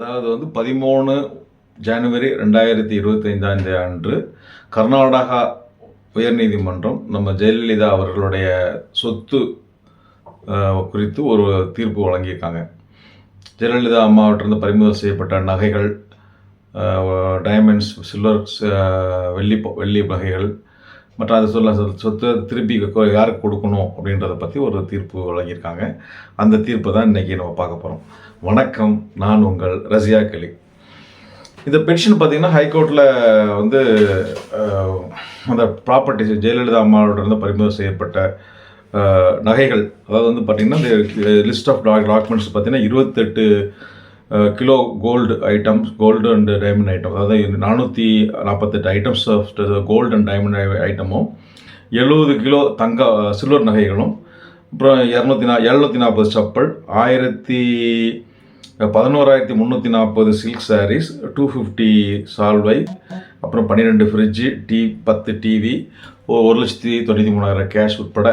அதாவது வந்து பதிமூணு ஜனவரி ரெண்டாயிரத்தி இருபத்தைந்தாம் அன்று கர்நாடகா உயர்நீதிமன்றம் நம்ம ஜெயலலிதா அவர்களுடைய சொத்து குறித்து ஒரு தீர்ப்பு வழங்கியிருக்காங்க. ஜெயலலிதா அம்மாவற்றிருந்து பறிமுதல் செய்யப்பட்ட நகைகள் டைமண்ட்ஸ் சில்வர் வெள்ளி வெள்ளி நகைகள் மற்ற அது சொல்ல சொத்து திருப்பி யாருக்கு கொடுக்கணும் அப்படின்றத பற்றி ஒரு தீர்ப்பு வழங்கியிருக்காங்க. அந்த தீர்ப்பை தான் இன்றைக்கி நம்ம பார்க்க போகிறோம் வணக்கம் நான் உங்கள் ரசியா கலி இந்த பென்ஷன் பார்த்தீங்கன்னா ஹைகோர்ட்டில் வந்து அந்த ப்ராப்பர்ட்டி ஜெயலலிதா அம்மாவோட இருந்து பறிமுதல் செய்யப்பட்ட நகைகள் அதாவது வந்து பார்த்திங்கன்னா இந்த லிஸ்ட் ஆஃப் டாக் டாக்குமெண்ட்ஸ் பார்த்தீங்கன்னா இருபத்தெட்டு kilo gold items gold and diamond item அதாவது நானூற்றி நாற்பத்தெட்டு items of gold and diamond ஐட்டமும் எழுபது கிலோ தங்க சில்வர் நகைகளும் அப்புறம் இரநூத்தி நா எழுநூற்றி நாற்பது செப்பல் ஆயிரத்தி பதினோராயிரத்தி முந்நூற்றி நாற்பது சில்க் சாரீஸ் டூ ஃபிஃப்டி சால்வை அப்புறம் பன்னிரெண்டு ஃப்ரிட்ஜு டீ பத்து டிவி ஒரு லட்சத்தி தொண்ணூற்றி மூணாயிரம் கேஷ் உட்பட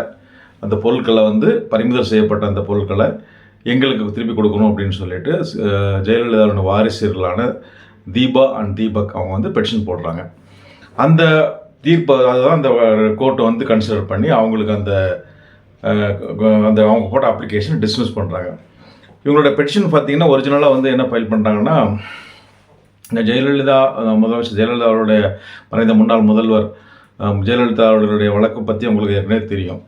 அந்த பொருட்களை வந்து பறிமுதல் செய்யப்பட்ட அந்த பொருட்களை எங்களுக்கு திருப்பி கொடுக்கணும் அப்படின்னு சொல்லிட்டு ஜெயலலிதாவோட வாரிசுகளான தீபா அண்ட் தீபக் அவங்க வந்து பெட்டிஷன் போடுறாங்க. அந்த தீர்ப்பை அதுதான் அந்த கோர்ட்டை வந்து கன்சிடர் பண்ணி அவங்களுக்கு அந்த அந்த அவங்க போட்ட அப்ளிகேஷன் டிஸ்மிஸ் பண்ணுறாங்க இவங்களோட பெட்டிஷன் பார்த்தீங்கன்னா ஒரிஜினலாக வந்து என்ன ஃபைல் பண்ணுறாங்கன்னா இந்த ஜெயலலிதா முதலமைச்சர் ஜெயலலிதா அவருடைய மறைந்த முன்னாள் முதல்வர் ஜெயலலிதா அவர்களுடைய வழக்கு பற்றி அவங்களுக்கு ஏற்கனவே தெரியும்.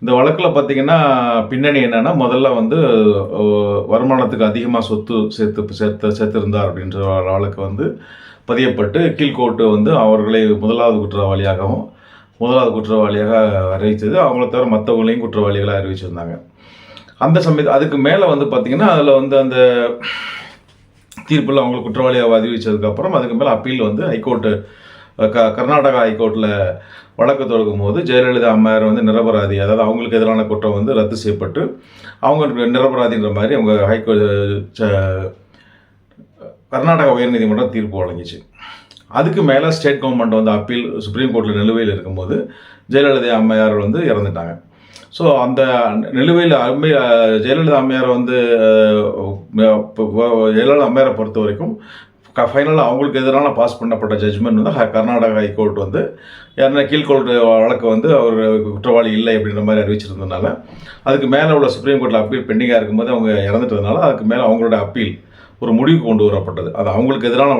இந்த வழக்கில் பார்த்தீங்கன்னா பின்னணி என்னென்னா முதல்ல வந்து வருமானத்துக்கு அதிகமாக சொத்து சேர்த்து சேர்த்து சேர்த்திருந்தார் அப்படின்ற வழக்கு வந்து பதியப்பட்டு கீழ்கோர்ட்டு வந்து அவர்களை முதலாவது குற்றவாளியாகவும் முதலாவது குற்றவாளியாக அறிவித்தது. அவங்கள தவிர மற்றவங்களையும் குற்றவாளிகளாக அறிவிச்சிருந்தாங்க. அந்த சமயத்து அதுக்கு மேலே வந்து பார்த்திங்கன்னா அதில் வந்து அந்த தீர்ப்பில் அவங்களை குற்றவாளியாக அறிவித்ததுக்கப்புறம் அதுக்கு மேலே அப்பீல் வந்து ஹைகோர்ட்டு க கர்நாடகா ஹைகோர்ட்டில் வழக்கு தொடங்கும் போது ஜெயலலிதா அம்மையார் வந்து நிரபராதி அதாவது அவங்களுக்கு எதிரான குற்றம் வந்து ரத்து செய்யப்பட்டு அவங்க நிரபராதின்ற மாதிரி அவங்க ஹைகோர்ட் கர்நாடகா உயர்நீதிமன்றம் தீர்ப்பு வழங்கிச்சு. அதுக்கு மேலே ஸ்டேட் கவர்மெண்ட் வந்து அப்பீல் சுப்ரீம் கோர்ட்டில் நிலுவையில் இருக்கும்போது ஜெயலலிதா அம்மையார் வந்து இறந்துட்டாங்க. ஸோ அந்த நிலுவையில் அம்மை ஜெயலலிதா அம்மையார் வந்து ஜெயலலிதா அம்மையாரை பொறுத்த வரைக்கும் ஃபைனலாக அவங்களுக்கு எதிரான பாஸ் பண்ணப்பட்ட ஜட்ஜ்மெண்ட் வந்து கர்நாடகா ஹைகோர்ட் வந்து யாருன்னா கீழ்கோர்ட்டு வழக்கு வந்து அவர் குற்றவாளி இல்லை அப்படின்ற மாதிரி அறிவிச்சிருந்ததுனால அதுக்கு மேலே உள்ள சுப்ரீம் கோர்ட்டில் அப்பீல் பெண்டிங்காக இருக்கும்போது அவங்க இறந்துட்டதுனால அதுக்கு மேலே அவங்களோட அப்பீல் ஒரு முடிவுக்கு கொண்டு வரப்பட்டது. அது அவங்களுக்கு எதிரான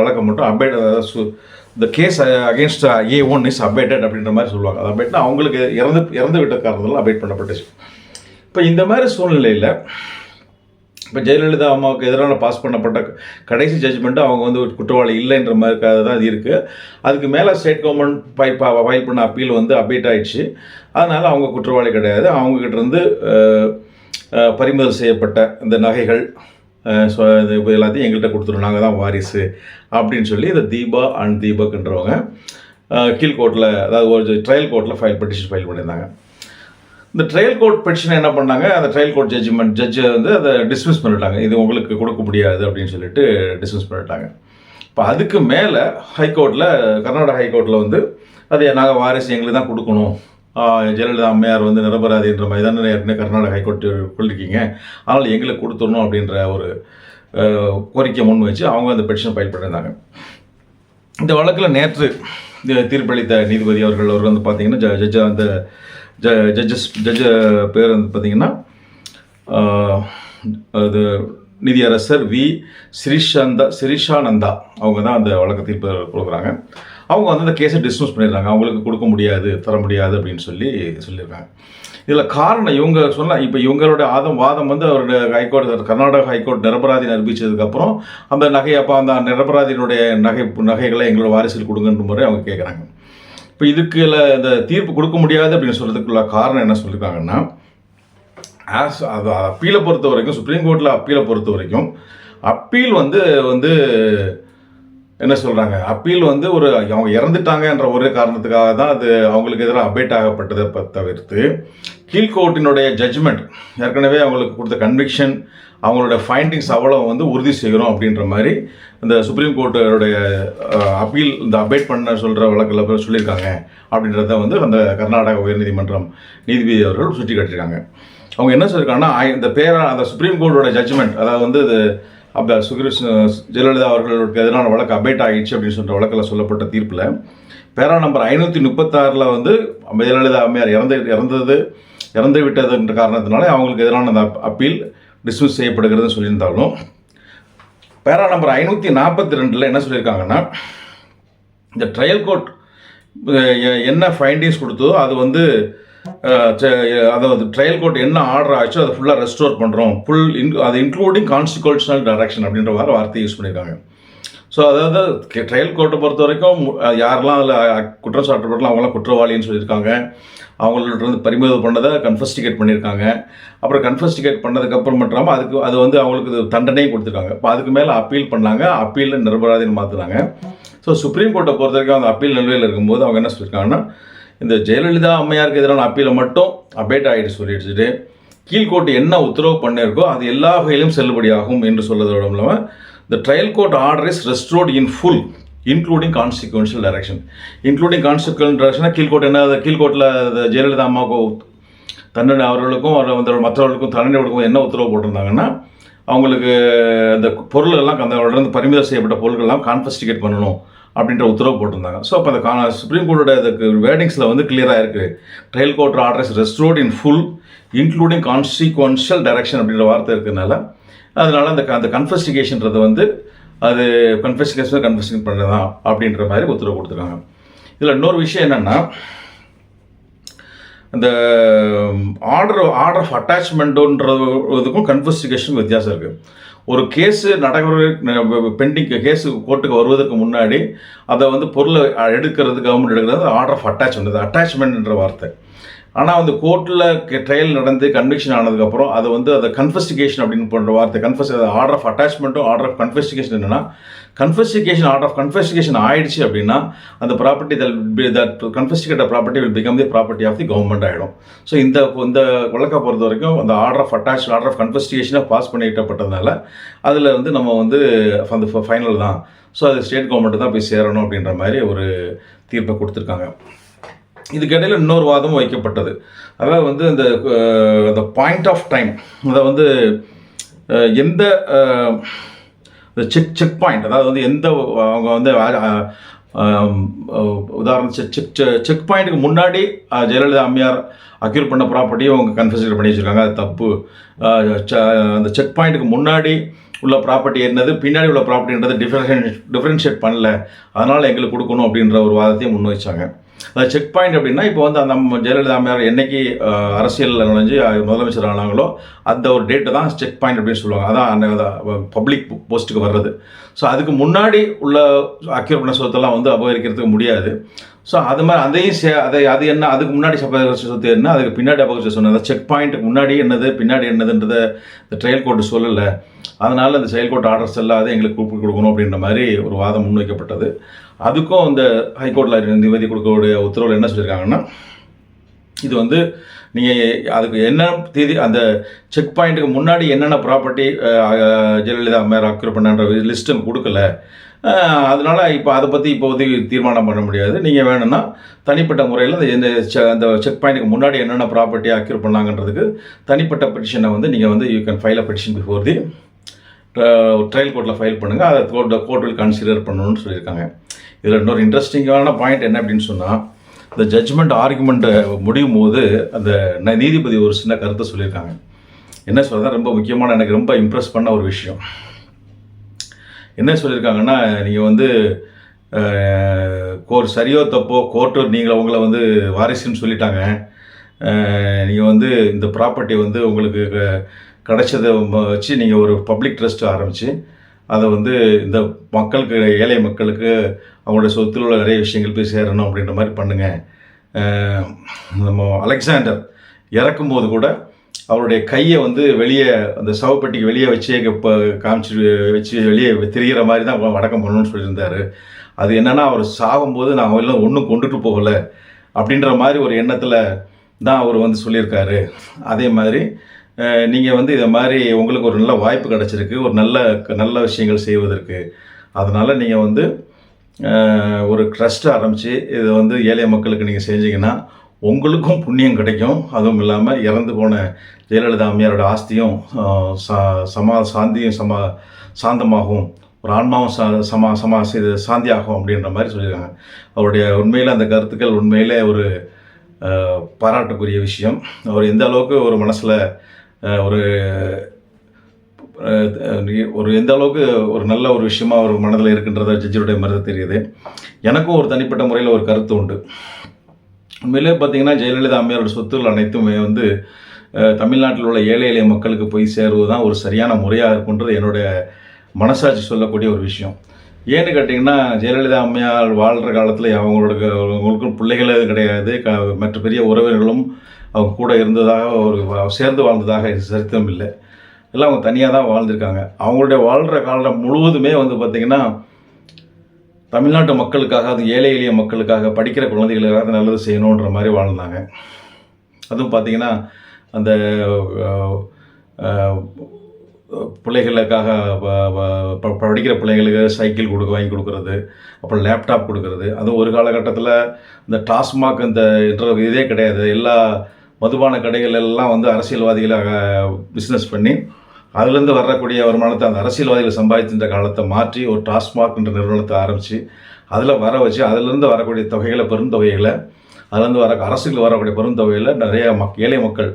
வழக்கை மட்டும் அப்டேட் மட்டும் அபேட் இந்த case against a one is abated அப்படின்ற மாதிரி சொல்லுவாங்க. அது அபேட்னா அவங்களுக்கு இறந்து இறந்து விட்ட காரணத்தில் அபேட் பண்ணப்பட்டுச்சு. இப்போ இந்த மாதிரி சூழ்நிலையில் இப்போ ஜெயலலிதா அம்மாவுக்கு எதிரான பாஸ் பண்ணப்பட்ட கடைசி ஜட்ஜ்மெண்ட்டு அவங்க வந்து ஒரு குற்றவாளி இல்லைன்ற மாதிரி தான் அது இருக்குது அதுக்கு மேலே ஸ்டேட் கவர்மெண்ட் ஃபைல் ஃபைல் பண்ண அப்பீல் வந்து அப்டேட் ஆயிடுச்சு. அதனால் அவங்க குற்றவாளி கிடையாது. அவங்கக்கிட்ட இருந்து பறிமுதல் செய்யப்பட்ட இந்த நகைகள் ஸோ இது எல்லாத்தையும் எங்கள்கிட்ட கொடுத்துரும். நாங்கள் தான் வாரிசு அப்படின்னு சொல்லி இந்த தீபா அண்ட் தீபக்ன்றவங்க அஹ், கீழ்கோர்ட்டில் அதாவது ஒரு ட்ரையல் கோர்ட்டில் ஃபைல் பெட்டிஷன் ஃபைல் பண்ணியிருந்தாங்க. இந்த ட்ரையல் கோர்ட் பெட்டிஷனை என்ன பண்ணாங்க? அந்த ட்ரையல் கோர்ட் ஜட்ஜ்மெண்ட் ஜட்ஜை வந்து அதை டிஸ்மிஸ் பண்ணிட்டாங்க. இது உங்களுக்கு கொடுக்க முடியாது அப்படின்னு சொல்லிட்டு டிஸ்மிஸ் பண்ணிட்டாங்க. இப்போ அதுக்கு மேலே ஹைகோர்ட்டில் கர்நாடக ஹைகோர்ட்டில் வந்து அது நாங்கள் வாரிசு எங்களுக்கு தான் கொடுக்கணும். ஜெயலலிதா அம்மையார் வந்து நிரபராதின்ற மாதிரி தானே ஏற்கனவே கர்நாடக ஹைகோர்ட்டு கொள்ளிருக்கீங்க அதனால் எங்களுக்கு கொடுத்துடணும் அப்படின்ற ஒரு கோரிக்கை முன் வச்சு அவங்க அந்த பெட்டிஷன் ஃபைல் பண்ணியிருந்தாங்க இந்த வழக்கில் நேற்று தீர்ப்பளித்த நீதிபதி அவர்கள் அவர் வந்து பார்த்தீங்கன்னா ஜ ஜட்ஜ் அந்த ஜ ஜட்ஜஸ் ஜட்ஜ பேர் வந்து பார்த்தீங்கன்னா அது நீதியரசர் வி சிரிஷாந்தா சிரிஷானந்தா அவங்க தான் அந்த வழக்கு தீர்ப்பு கொடுக்குறாங்க. அவங்க வந்து அந்த கேஸை டிஸ்மிஸ் பண்ணிடுறாங்க. அவங்களுக்கு கொடுக்க முடியாது தர முடியாது அப்படின்னு சொல்லி சொல்லியிருக்காங்க. இதில் காரணம் இவங்க சொன்னால் இப்போ இவங்களோட ஆதம் வாதம் வந்து அவருடைய ஹைகோர்ட் கர்நாடக ஹைகோர்ட் நிரபராதி நிரூபித்ததுக்கப்புறம் அந்த நகையை அப்போ அந்த நிரபராதியினுடைய நகை நகைகளை எங்களோட வாரிசில் கொடுங்கன்ற முறை அவங்க கேட்குறாங்க இப்போ இதுக்கு இந்த தீர்ப்பு கொடுக்க முடியாது அப்படின்னு சொல்கிறதுக்குள்ள காரணம் என்ன சொல்லியிருக்காங்கன்னா ஆஸ் அது அப்பீலை பொறுத்த வரைக்கும் சுப்ரீம் கோர்ட்டில் அப்பீலை பொறுத்த வரைக்கும் அப்பீல் வந்து வந்து என்ன சொல்கிறாங்க அப்பீல் வந்து ஒரு அவங்க இறந்துட்டாங்கன்ற ஒரே காரணத்துக்காக தான் அது அவங்களுக்கு எதிராக அப்டேட் ஆகப்பட்டதை தவிர்த்து கீழ்கோர்ட்டினுடைய ஜட்ஜ்மெண்ட் ஏற்கனவே அவங்களுக்கு கொடுத்த கன்விக்ஷன் அவங்களோட ஃபைண்டிங்ஸ் அவ்வளோ வந்து உறுதி செய்கிறோம் அப்படின்ற மாதிரி இந்த சுப்ரீம் கோர்ட்டோடைய அப்பீல் இந்த அப்டேட் பண்ண சொல்கிற வழக்கில் சொல்லியிருக்காங்க அப்படின்றத வந்து அந்த கர்நாடக உயர்நீதிமன்றம் நீதிபதி அவர்கள் சுட்டி காட்டியிருக்காங்க அவங்க என்ன சொல்லியிருக்காங்கன்னா இந்த பேரா அந்த சுப்ரீம் கோர்ட்டோட ஜட்ஜ்மெண்ட் அதாவது வந்து இது அப்போ சுகிருஷ்ண ஜெயலலிதா அவர்களுக்கு எதிரான வழக்கு அபேட் ஆகிடுச்சு அப்படின்னு சொல்லிட்டு வழக்கில் சொல்லப்பட்ட தீர்ப்பில். பேரா நம்பர் ஐநூற்றி முப்பத்தாறில் வந்து ஜெயலலிதா அம்மையார் இறந்து இறந்தது இறந்து விட்டதுன்ற காரணத்தினால அவங்களுக்கு எதிரான அந்த அப்பீல் டிஸ்மிஸ் செய்யப்படுகிறதுன்னு சொல்லியிருந்தாலும் பேரா நம்பர் ஐநூற்றி நாற்பத்தி ரெண்டில் என்ன சொல்லியிருக்காங்கன்னா இந்த ட்ரையல் கோர்ட் என்ன ஃபைண்டிங்ஸ் கொடுத்தோ அது வந்து அதாவது ட்ரையல் கோர்ட் என்ன ஆர்டர் ஆச்சோ அதை ஃபுல்லாக ரெஸ்டோர் பண்ணுறோம் ஃபுல் இன் அது இன்க்ளூடிங் கான்ஸ்டிகூஷனல் டைரக்ஷன் அப்படின்ற வார வார்த்தையை யூஸ் பண்ணியிருக்காங்க ஸோ அதாவது ட்ரையல் கோர்ட்டை பொறுத்த வரைக்கும் யாரெல்லாம் அதில் குற்றம் சாட்டப்படலாம் அவங்களாம் குற்றவாளின்னு சொல்லியிருக்காங்க. அவங்கள்ட்ட இருந்து பறிமுதல் பண்ணதை கன்ஃபஸ்டிகேட் பண்ணியிருக்காங்க. அப்புறம் கன்ஃபஸ்டிகேட் பண்ணதுக்கப்புறம் மட்டும் அதுக்கு அது வந்து அவங்களுக்கு இது தண்டனையும் கொடுத்துருக்காங்க. இப்போ அதுக்கு மேலே அப்பீல் பண்ணாங்க. அப்பீலில் நிரபராதின்னு மாற்றுறாங்க ஸோ சுப்ரீம் கோர்ட்டை பொறுத்த வரைக்கும் அந்த அப்பீல் நிலுவையில் இருக்கும்போது அவங்க என்ன சொல்லியிருக்காங்கன்னா இந்த ஜெயலலிதா அம்மையாருக்கு எதிரான அப்பீலை மட்டும் அபேட் ஆகிட்டு சொல்லிடுச்சுட்டு கீழ்கோர்ட் என்ன உத்தரவு பண்ணியிருக்கோ அது எல்லா வகையிலும் செல்லுபடியாகும் என்று சொல்வதோடு இல்லாமல் இந்த trial court order is restored in full including consequential direction including consequential டைரக்ஷனாக கீழ்கோர்ட் என்ன கீழ்கோட்டில் கீழ்கோர்ட்டில் ஜெயலலிதா அம்மாவுக்கு தண்டனை அவர்களுக்கும் அவர் மற்றவர்களுக்கும் தண்டனை என்ன உத்தரவு போட்டிருந்தாங்கன்னா அவங்களுக்கு அந்த பொருள் எல்லாம் அந்த இருந்து பறிமுதல் செய்யப்பட்ட பொருட்கள்லாம் கான்ஃபஸ்டிகேட் பண்ணணும். அப்படின்ற உத்தரவு போட்டிருந்தாங்க. ஸோ அப்போ அந்த சுப்ரீம் கோர்ட்டோட அதுக்கு வேர்டிங்ஸில் வந்து கிளியராக இருக்குது trial court orders restored in full including consequential direction அப்படின்ற வார்த்தை இருக்கிறதுனால அதனால் அந்த அந்த கன்ஃபஸ்டிகேஷன்றது வந்து அது கன்ஃபஸ்டிகேஷன் கன்ஃபஸ்டிகேட் பண்ணுறதான் அப்படின்ற மாதிரி உத்தரவு கொடுத்துருக்காங்க. இதில் இன்னொரு விஷயம் என்னென்னா அந்த ஆர்டர் ஆர்டர் ஆஃப் அட்டாச்மெண்ட்டுன்றதுக்கும் கன்ஃபஸ்டிகேஷன் வித்தியாசம் இருக்குது ஒரு கேஸு நடக்கிற பெண்டிங் கேஸு கோர்ட்டுக்கு வருவதற்கு முன்னாடி அதை வந்து பொருளை எடுக்கிறது கவர்மெண்ட் எடுக்கிறது ஆர்டர் ஆஃப் அட்டாச்மெண்ட் அட்டாச்மெண்ட்ன்ற வார்த்தை. ஆனால் வந்து கோர்ட்டில் ட்ரையல் நடந்து கன்விக்ஷன் ஆனதுக்கப்புறம் அதை வந்து அதை கன்ஃபஸ்டிகேஷன் அப்படின்னு பண்ணுற வார்த்தை கன்ஃபஸ் ஆர்டர் ஆஃப் அட்டாச்மெண்ட்டும் ஆர்டர் ஆஃப் கன்ஃபஸ்டிகேஷன் என்னென்னா கன்ஃபஸ்டிகேஷன் ஆர்டர் ஆஃப் கன்ஃபஸ்டிகேஷன் ஆயிடுச்சு அப்படின்னா அந்த property that confiscated property will become the property of the government ஆகிடும் ஸோ இந்த இந்த வழக்கை பொறுத்த வரைக்கும் அந்த order of attach order of கன்ஃபஸ்டிகேஷனை pass பண்ணிட்டப்பட்டதுனால அதில் வந்து நம்ம வந்து அந்த ஃபைனல் தான். ஸோ அது ஸ்டேட் கவர்மெண்ட் தான் போய் சேரணும் அப்படின்ற மாதிரி ஒரு தீர்ப்பை கொடுத்துருக்காங்க. இதுக்கிடையில் இன்னொரு வாதமும் வைக்கப்பட்டது. அதாவது வந்து இந்த அந்த பாயிண்ட் ஆஃப் டைம் அதை வந்து எந்த செக் செக் பாயிண்ட் அதாவது வந்து எந்த அவங்க வந்து உதாரணம் செக் செக் பாயிண்ட்டுக்கு முன்னாடி ஜெயலலிதா அம்மையார் அக்யூர் பண்ண ப்ராப்பர்ட்டியும் அவங்க கன்ஃபர்சேட் பண்ணி வச்சுருக்காங்க. அது தப்பு. ச- அந்த செக் பாயிண்ட்டுக்கு முன்னாடி உள்ள ப்ராப்பர்ட்டி என்னது பின்னாடி உள்ள ப்ராப்பர்ட்டின்றது டிஃபரன்ஷியேட் டிஃபரன்ஷியேட் பண்ணல. அதனால் எங்களுக்கு கொடுக்கணும் அப்படின்ற ஒரு வாதத்தையும் முன் வச்சாங்க அதாவது செக் பாயிண்ட் அப்படின்னா இப்போ வந்து அந்த ஜெயலலிதா அம்மையார் என்னைக்கு அரசியலில் நுழைஞ்சு முதலமைச்சர் ஆனாங்களோ அந்த ஒரு டேட்டு தான் செக் பாயிண்ட் அப்படின்னு சொல்லுவாங்க. அதான் அந்த பப்ளிக் போஸ்ட்டுக்கு வர்றது. ஸோ அதுக்கு முன்னாடி உள்ள அக்யூர் பண்ண சொத்தெல்லாம் வந்து அபகரிக்கிறதுக்கு முடியாது. ஸோ அது மாதிரி அதையும் சே அதை அது என்ன அதுக்கு முன்னாடி அபகரிச்ச சொத்து என்ன? அதுக்கு பின்னாடி அபகரிச்ச சொன்னது செக் பாயிண்ட்டுக்கு முன்னாடி என்னது பின்னாடி என்னதுன்றத இந்த ட்ரையல் கோர்ட்டு சொல்லலை. அதனால் அந்த செயல் கோர்ட் ஆர்டர்ஸ் இல்லாத எங்களுக்கு கூப்பிட்டு கொடுக்கணும் அப்படின்ற மாதிரி ஒரு வாதம் முன்வைக்கப்பட்டது. அதுக்கும் இந்த ஹைகோர்ட்டில் நிதிபதி கொடுக்கக்கூடிய உத்தரவில் என்ன சொல்லியிருக்காங்கன்னா இது வந்து நீங்கள் அதுக்கு என்ன தேதி அந்த செக் பாயிண்ட்டுக்கு முன்னாடி என்னென்ன ப்ராப்பர்ட்டி ஜெயலலிதா அம்மையார் அக்யூர் பண்ணன்ற லிஸ்ட்டு கொடுக்கல. அதனால் இப்போ அதை பற்றி இப்போதைக்கு தீர்மானம் பண்ண முடியாது. நீங்கள் வேணும்னா தனிப்பட்ட முறையில் அந்த இந்த செ- அந்த செக் பாயிண்ட்டுக்கு முன்னாடி என்னென்ன ப்ராப்பர்ட்டி அக்யூர் பண்ணாங்கன்றதுக்கு தனிப்பட்ட பெட்டிஷனை வந்து நீங்கள் வந்து you can file a petition before the trial கோர்ட்டில் ஃபைல் பண்ணுங்கள் அதை கோர்ட் கோர்ட்டில் கன்சிடர் பண்ணணும்னு சொல்லியிருக்காங்க. இதில் இன்னொரு இன்ட்ரெஸ்டிங்கான பாயிண்ட் என்ன அப்படின்னு சொன்னால் இந்த ஜட்ஜ்மெண்ட் ஆர்குமெண்ட்டை முடியும் போது அந்த நீதிபதி ஒரு சின்ன கருத்தை சொல்லியிருக்காங்க. என்ன சொல்கிறதா ரொம்ப முக்கியமான எனக்கு ரொம்ப இம்ப்ரெஸ் பண்ண ஒரு விஷயம். என்ன சொல்லியிருக்காங்கன்னா நீங்கள் வந்து கோர் சரியோ தப்போ கோர்ட்டு நீங்கள் உங்களை வந்து வாரிசுன்னு சொல்லிட்டாங்க. நீங்கள் வந்து இந்த ப்ராப்பர்ட்டி வந்து உங்களுக்கு க- கிடைச்சதை வச்சு நீங்கள் ஒரு பப்ளிக் ட்ரஸ்ட் ஆரம்பித்து அதை வந்து இந்த மக்களுக்கு ஏழை மக்களுக்கு அவங்களோட சொத்தில் உள்ள நிறைய விஷயங்கள் போய் சேரணும் அப்படின்ற மாதிரி பண்ணுங்கள் நம்ம அலெக்சாண்டர் இறக்கும்போது கூட அவருடைய கையை வந்து வெளியே அந்த சவப்பெட்டிக்கு வெளியே வச்சு இப்போ காமிச்சு வச்சு வெளியே தெரிகிற மாதிரி தான் வடக்கம் பண்ணணும்னு சொல்லியிருந்தார். அது என்னென்னா அவர் சாகும்போது நான் எல்லாம் ஒன்றும் கொண்டுட்டு போகலை அப்படின்ற மாதிரி ஒரு எண்ணத்தில் தான் அவர் வந்து சொல்லியிருக்காரு. அதே மாதிரி நீங்கள் வந்து இதை மாதிரி உங்களுக்கு ஒரு நல்ல வாய்ப்பு கிடச்சிருக்கு ஒரு நல்ல நல்ல விஷயங்கள் செய்வதற்கு. அதனால் நீங்கள் வந்து ஒரு ட்ரஸ்ட் ஆரம்பித்து இதை வந்து ஏழை மக்களுக்கு நீங்கள் செஞ்சீங்கன்னா உங்களுக்கும் புண்ணியம் கிடைக்கும். அதுவும் இல்லாமல் இறந்து போன ஜெயலலிதா அம்மையாரோட ஆஸ்தியும் சா- சமா சாந்தியும் சமா சாந்தமாகும் ஒரு ஆன்மாவும் சா சமா சமா இது சாந்தியாகும் அப்படின்ற மாதிரி சொல்லியிருக்காங்க. அவருடைய உண்மையில் அந்த கருத்துக்கள் உண்மையிலே ஒரு பாராட்டுக்குரிய விஷயம். அவர் எந்த அளவுக்கு ஒரு மனசில் ஒரு ஒரு எந்த அளவுக்கு ஒரு நல்ல ஒரு விஷயமா ஒரு மனதில் இருக்கின்றத ஜட்ஜருடைய மருந்து தெரியுது. எனக்கும் ஒரு தனிப்பட்ட முறையில் ஒரு கருத்து உண்டு. உண்மையிலே பார்த்தீங்கன்னா ஜெயலலிதா அம்மையாரோட சொத்துக்கள் அனைத்துமே வந்து தமிழ்நாட்டில் உள்ள ஏழை எளிய மக்களுக்கு போய் சேருவது தான் ஒரு சரியான முறையாக இருக்குன்றது என்னுடைய மனசாட்சி சொல்லக்கூடிய ஒரு விஷயம். ஏன்னு கேட்டிங்கன்னா ஜெயலலிதா அம்மையார் வாழ்கிற காலத்தில் அவங்களோட அவங்களுக்கும் பிள்ளைகள் எதுவும் கிடையாது. க மற்ற பெரிய உறவினர்களும் அவங்க கூட இருந்ததாக ஒரு சேர்ந்து வாழ்ந்ததாக சரித்திரம் இல்லை. எல்லாம் அவங்க தனியாக தான் வாழ்ந்திருக்காங்க. அவங்களுடைய வாழ்கிற காலம் முழுவதுமே வந்து பார்த்திங்கன்னா தமிழ்நாட்டு மக்களுக்காக அது ஏழை எளிய மக்களுக்காக படிக்கிற குழந்தைகளுக்காக நல்லது செய்யணுன்ற மாதிரி வாழ்ந்தாங்க. அதுவும் பார்த்திங்கன்னா அந்த பிள்ளைகளுக்காக ப- ப- படிக்கிற பிள்ளைங்களுக்கு சைக்கிள் கொடுக்க வாங்கி கொடுக்கறது அப்புறம் லேப்டாப் கொடுக்குறது. அதுவும் ஒரு காலகட்டத்தில் இந்த டாஸ்மாக் இந்த என்ற இதே கிடையாது. எல்லா மதுபான கடைகள் எல்லாம் வந்து அரசியல்வாதிகளாக பிஸ்னஸ் பண்ணி அதுலேருந்து வரக்கூடிய வருமானத்தை அந்த அரசியல்வாதிகள் சம்பாதிச்சின்ற காலத்தை மாற்றி ஒரு டாஸ்மாக்ன்ற நிறுவனத்தை ஆரம்பித்து அதில் வர வச்சு அதிலிருந்து வரக்கூடிய தொகைகளை பெருந்தொகைகளை அதுலேருந்து வர அரசுக்கு வரக்கூடிய பெருந்தொகையில் நிறைய மக் ஏழை மக்கள்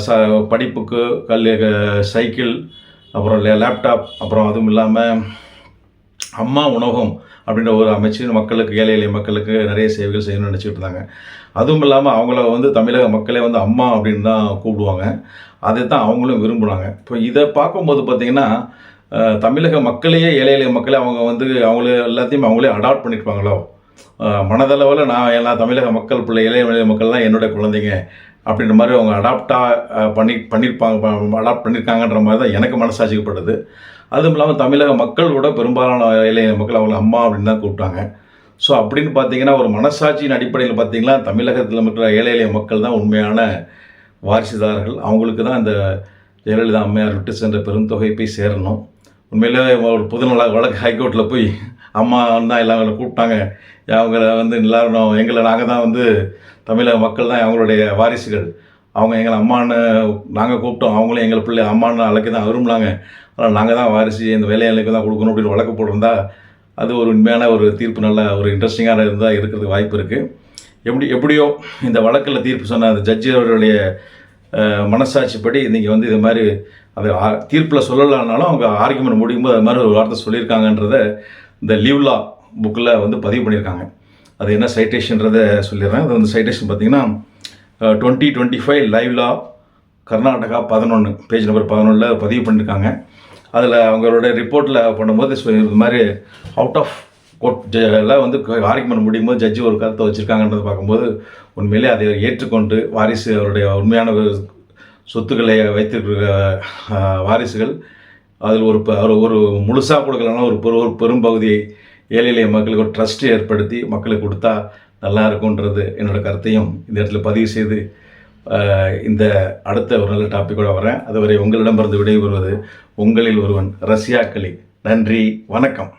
ச படிப்புக்கு கல் சைக்கிள் அப்புறம் லே- லேப்டாப் அப்புறம் அதுவும் இல்லாமல் அம்மா உணவகம் அப்படின்ற ஒரு அமைச்சு மக்களுக்கு ஏழை எளிய மக்களுக்கு நிறைய சேவைகள் செய்யணும்னு நினச்சிக்கிட்டு இருந்தாங்க. அதுவும் இல்லாமல் அவங்கள வந்து தமிழக மக்களே வந்து அம்மா அப்படின்னு தான் கூப்பிடுவாங்க. அதை தான் அவங்களும் விரும்புகிறாங்க இப்போ இதை பார்க்கும்போது பார்த்திங்கன்னா தமிழக மக்களையே ஏழை எளிய மக்களே அவங்க வந்து அவங்களே எல்லாத்தையும் அவங்களே அடாப்ட் பண்ணியிருப்பாங்களோ மனதளவில் நான் எல்லா தமிழக மக்கள் பிள்ளை இளைய மக்கள்லாம் என்னுடைய குழந்தைங்க. அப்படின்ற மாதிரி அவங்க அடாப்டாக பண்ணி பண்ணியிருப்பாங்க அடாப்ட் பண்ணியிருக்காங்கன்ற மாதிரி தான் எனக்கு மனசாட்சிக்கப்படுது. அதுவும் இல்லாமல் தமிழக மக்கள் கூட பெரும்பாலான இளைய மக்கள் அவங்கள அம்மா அப்படின்னு தான் கூப்பிட்டாங்க. ஸோ அப்படின்னு பார்த்தீங்கன்னா ஒரு மனசாட்சியின் அடிப்படையில் பார்த்தீங்கன்னா தமிழகத்தில் மற்ற ஏழை எளிய மக்கள் தான் உண்மையான வாரிசுதாரர்கள். அவங்களுக்கு தான் இந்த ஜெயலலிதா அம்மையார் விட்டு சென்ற பெருந்தொகை போய் சேரணும். உண்மையிலே ஒரு புதுநல வழக்கு ஹைகோர்ட்டில் போய் அம்மா தான் எல்லாம் அவங்களை கூப்பிட்டாங்க. அவங்கள வந்து எல்லாரும் எங்களை நாங்கள் தான் வந்து தமிழக மக்கள் தான் அவங்களுடைய வாரிசுகள். அவங்க எங்களை அம்மான்னு நாங்கள் கூப்பிட்டோம். அவங்களும் எங்களை பிள்ளை அம்மான்னு அழைக்க தான் விரும்பினாங்க. ஆனால் நாங்கள் தான் வாரிசு இந்த வேலையாளுக்கு தான் கொடுக்கணும் அப்படின்னு வழக்கு போட்டிருந்தா அது ஒரு உண்மையான ஒரு தீர்ப்பு நல்ல ஒரு இன்ட்ரெஸ்டிங்கான இருந்தால் இருக்கிறதுக்கு வாய்ப்பு இருக்குது எப்படி எப்படியோ இந்த வழக்கில் தீர்ப்பு சொன்ன அந்த ஜட்ஜி அவர்களுடைய மனசாட்சிப்படி நீங்கள் வந்து இது மாதிரி அது தீர்ப்பில் சொல்லலைனாலும் அவங்க ஆர்குமெண்ட் முடியும்போது அது மாதிரி ஒரு வார்த்தை சொல்லியிருக்காங்கன்றத இந்த லீவ்லா புக்கில் வந்து பதிவு பண்ணியிருக்காங்க. அது என்ன சைட்டேஷன்றதை சொல்லிடுறேன். அது வந்து சைட்டேஷன் பார்த்தீங்கன்னா twenty twenty five LiveLaw Karnataka பதினொன்று பேஜ் நம்பர் பதினொன்றில் பதிவு பண்ணியிருக்காங்க. அதில் அவங்களோட ரிப்போர்ட்டில் பண்ணும்போது இது மாதிரி அவுட் ஆஃப் கோர்ட் வந்து ஆர்குமெண்ட் முடியும் போது ஜட்ஜி ஒரு கருத்தை வச்சுருக்காங்கன்றது பார்க்கும்போது உண்மையிலே அதை ஏற்றுக்கொண்டு வாரிசு அவருடைய உண்மையான ஒரு சொத்துக்களை வைத்திருக்கிற வாரிசுகள் அதில் ஒரு ப- ஒரு ஒரு முழுசாக கொடுக்கலன்னா ஒரு பெரு ஒரு பெரும்பகுதியை ஏழை எளிய மக்களுக்கு ஒரு ட்ரஸ்ட் ஏற்படுத்தி மக்களுக்கு கொடுத்தா நல்லா இருக்கும்ன்றது என்னோட கருத்தையும் இந்த இடத்துல பதிவு செய்து இந்த அடுத்த ஒரு நல்ல டாப்பிக்கோட வரேன். அதுவரை உங்களிடமிருந்து விடைபெறுவது உங்களில் ஒருவன் ரஷ்யா களி நன்றி வணக்கம்.